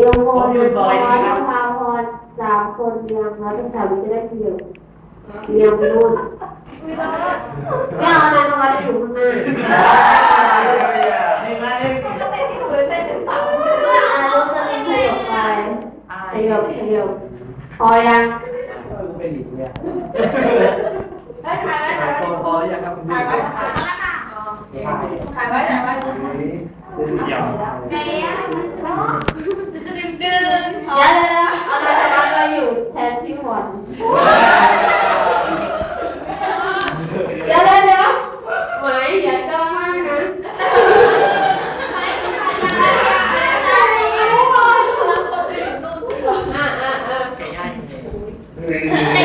หนูก็อยู่ซอยนั้นเอกพลพรนภาพรสามคนเรียงแล้วตั้งแต่วิจะได้เที่ยวเรียงไปนู่นไม่เอาอะไรมาวัดอยู่ข้างหน้านี่มานี่ก็เป็นที่หนูเลยเป็นถึงสามอ่ารถจะเล่นขยบไปขยบขยบพอยังเป็นหลิงเนี่ยเฮ้ถ่ายไว้ถ่ายไว้พอหรือยังครับถ่ายไว้ถ่ายไว้ giọng Dạ đây đó, anh đã nói bao nhiêu thèm thiên hoàng Dạ đây đó, mày dạ. cho mai nè Mày, mày, mày, mày,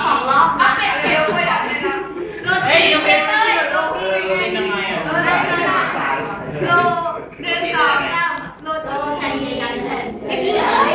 สองรอบนะเปลี่ยนเปลี่ยนไม่ได้เลยนะรถเฮ้ยยังเป็น